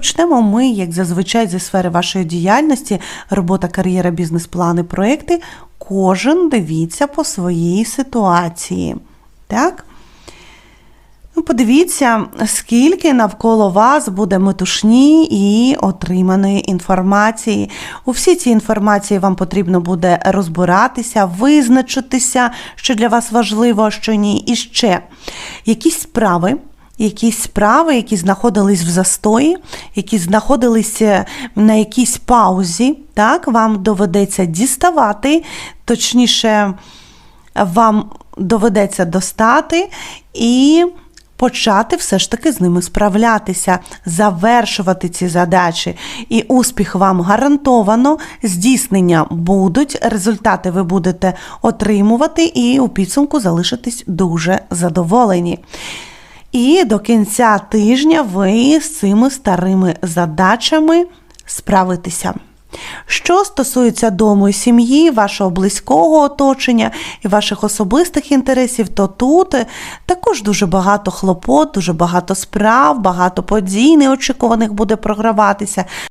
почнемо ми, як зазвичай, зі сфери вашої діяльності, робота, кар'єра, бізнес-плани, проекти. Кожен дивіться по своїй ситуації. Так? Ну, подивіться, скільки навколо вас буде метушні і отриманої інформації. У всій цій інформації вам потрібно буде розбиратися, визначитися, що для вас важливо, що ні. І ще якісь справи. Якісь справи, які знаходились в застої, які знаходилися на якійсь паузі, так, вам доведеться діставати, точніше, вам доведеться достати і почати все ж таки з ними справлятися, завершувати ці задачі. І успіх вам гарантовано, здійснення будуть, результати ви будете отримувати, і у підсумку залишитесь дуже задоволені. І до кінця тижня ви з цими старими задачами справитеся. Що стосується дому і сім'ї, вашого близького оточення і ваших особистих інтересів, то тут також дуже багато хлопот, дуже багато справ, багато подій неочікуваних буде програватися.